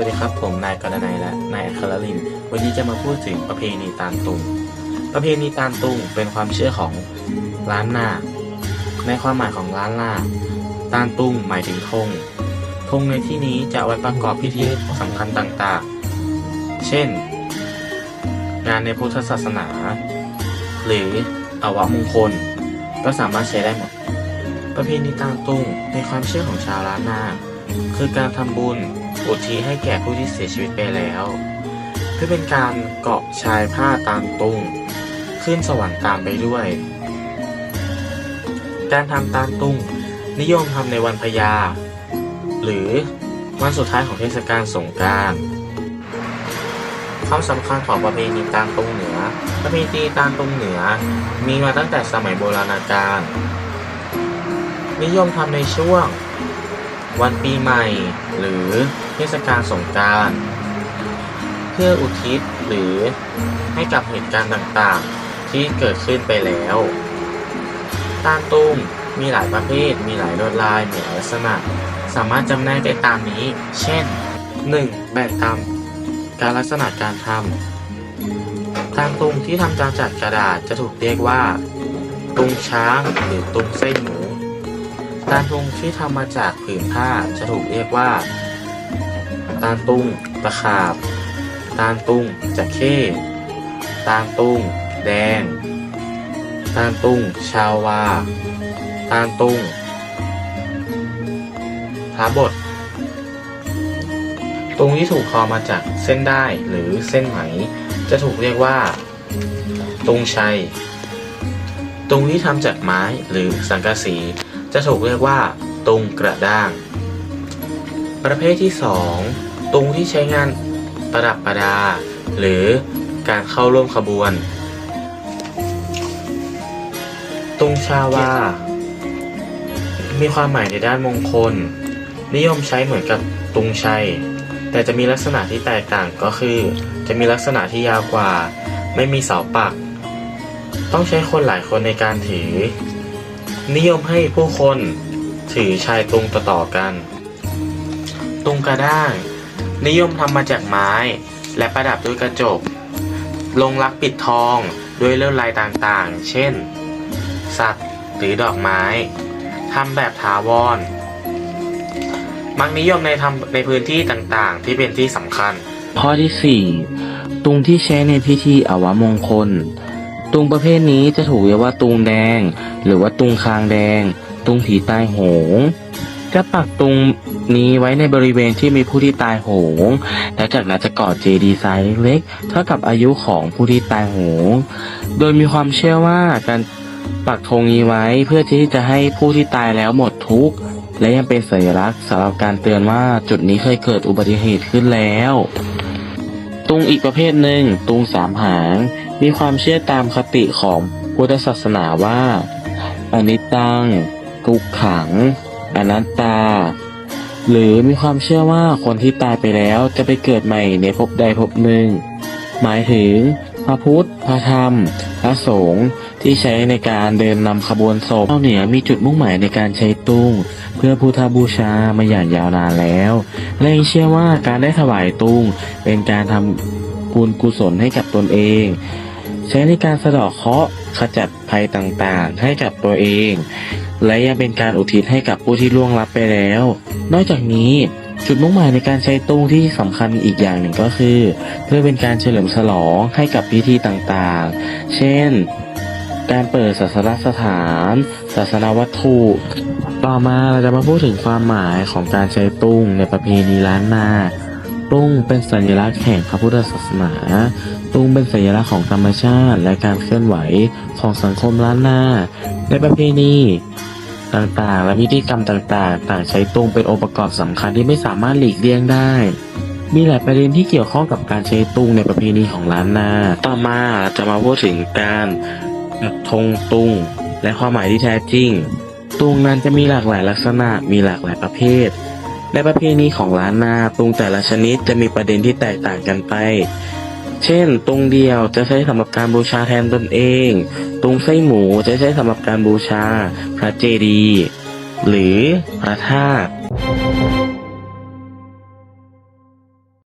วัสดีครับผมนายกรณัยและนายอัครลิน วันนี้จะมาพูดถึงประเพณีตานตุง ประเพณีตานตุงเป็นความเชื่อของล้านนาในความหมายของล้านนาตานตุงหมายถึงธงธงในที่นี้จะไว้ประกอบพิธีสำคัญต่างๆ เช่น งานในพุทธศาสนา หรืออวมงคล ก็สามารถใช้ได้หมด ประเพณีตานตุงในความเชื่อของชาวล้านนาคือการทำบุญ อุทิศให้แก่ผู้ที่เสียชีวิตไปแล้ว เพื่อเป็นการเกาะชายผ้าตามตุงขึ้นสวรรค์ตามไปด้วย การทำตามตุงนิยมทำในวันพญาหรือวันสุดท้ายของเทศกาลสงกรานต์ความสำคัญของประเพณีตามตุงเหนือ ประเพณีตามตุงเหนือ มีมาตั้งแต่สมัยโบราณกาล นิยมทำในช่วง วันปีใหม่ หรือเทศกาลสงกานต์เพื่ออุทิศหรือให้กับเหตุการณ์ต่างๆ ที่เกิดขึ้นไปแล้วตานตุ้มมีหลายประเภท มีหลายลวดลาย มีหลายลักษณะ สามารถจำแนกได้ตามนี้ เช่น 1. แบ่งตามการลักษณะการทำตานตุงที่ทำจากจัดกระดาษจะถูกเรียกว่า ตุงช้างหรือตุงไส้หมู ตานตุงที่ทำมาจากผืนผ้าจะถูกเรียกว่า ตานตุงตะขาบ ตานตุงจะเข้ตานตุงแดง ตานตุงชาววา ตานตุงท้าบทตุงที่ถูกทอมาจากเส้นได้หรือเส้นไหม จะถูกเรียกว่า ตุงชัยตุงที่ทำจากไม้หรือสังกะสี จะถูกเรียกว่า ตุงกระด้าง ประเภทที่ 2 ตุงที่ใช้งานประดับประดา หรือการเข้าร่วมขบวน ตุงชาวา มีความหมายในด้านมงคล นิยมใช้เหมือนกับตุงชัย แต่จะมีลักษณะที่แตกต่างก็คือ จะมีลักษณะที่ยาวกว่า ไม่มีเสาปัก ต้องใช้คนหลายคนในการถือ นิยมให้ผู้คนถือชายตุงต่อๆกัน ตุงกระด้าง นิยมทำมาจากไม้และประดับด้วยกระจก ลงรักปิดทองด้วยเลวดลายต่างๆ เช่น สัตว์หรือดอกไม้ทำแบบถาวร มักนิยมในทำในพื้นที่ต่างๆ ที่เป็นที่สำคัญ ข้อที่สี่ตุงที่ใช้ในพิธีอวมงคล ตุงประเภทนี้จะถูกเรียกว่าตุงแดง หรือว่าตุงคางแดง ตุงผีตายโหงจะปักตุงนี้ไว้ในบริเวณที่มีผู้ที่ตายโหง แล้วจากนั้นจะก่อเจดีย์ทรายเล็กๆ เท่ากับอายุของผู้ที่ตายโหง โดยมีความเชื่อว่าการปักธงนี้ไว้เพื่อที่จะให้ผู้ที่ตายแล้วหมดทุกข์ และยังเป็นสัญลักษณ์สำหรับการเตือนว่าจุดนี้เคยเกิดอุบัติเหตุขึ้นแล้ว ตุงอีกประเภทหนึ่งตุงสามหาง มีความเชื่อตามคติของพุทธศาสนาว่าอนิจจัง ทุกขัง อนัตตา หรือมีความเชื่อว่าคนที่ตายไปแล้วจะไปเกิดใหม่ในภพใดภพหนึ่ง หมายถึงพระพุทธ พระธรรม พระสงฆ์ที่ใช้ในการเดินนำขบวนศพเจ้าเหนือมีจุดมุ่งหมายในการใช้ตุ้ง เพื่อพุทธบูชามาอย่างยาวนานแล้ว และยังเชื่อว่าการได้ถวายตุ้งเป็นการทำบุญกุศลให้กับตนเอง ใช้ในการสะเดาะเคราะห์ขจัดภัยต่างๆ ให้กับตัวเอง และยังเป็นการอุทิศให้กับผู้ที่ล่วงลับไปแล้ว นอกจากนี้จุดมุ่งหมายในการใช้ตุ้งที่สำคัญอีกอย่างหนึ่งก็คือ เพื่อเป็นการเฉลิมฉลองให้กับพิธีต่างๆ เช่น การเปิดศาสนสถาน ศาสนวัตถุ ต่อมาเราจะมาพูดถึงความหมายของการใช้ตุ้งในประเพณีล้านนา ตุ้งเป็นสัญลักษณ์แห่งพระพุทธศาสนา ตุ้งเป็นสัญลักษณ์ของธรรมชาติและการเคลื่อนไหวของสังคมล้านนาในประเพณีต่างๆ และพิธีกรรมต่างๆ ต่างใช้ตุ้งเป็นองค์ประกอบสำคัญที่ไม่สามารถหลีกเลี่ยงได้ มีหลายประเด็นที่เกี่ยวข้องกับการใช้ตุ้งในประเพณีของล้านนา ต่อมาจะมาพูดถึงการปักธงตุ้งและความหมายที่แท้จริง ตุงนั้นจะมีหลากหลายลักษณะ มีหลากหลายประเภท ในประเพณีของล้านนาตุงแต่ละชนิดจะมีประเด็นที่แตกต่างกันไป เช่น ตุงเดียวจะใช้สำหรับการบูชาแทนตนเอง ตุงไส้หมูจะใช้สำหรับการบูชา พระเจดีย์หรือพระธาตุ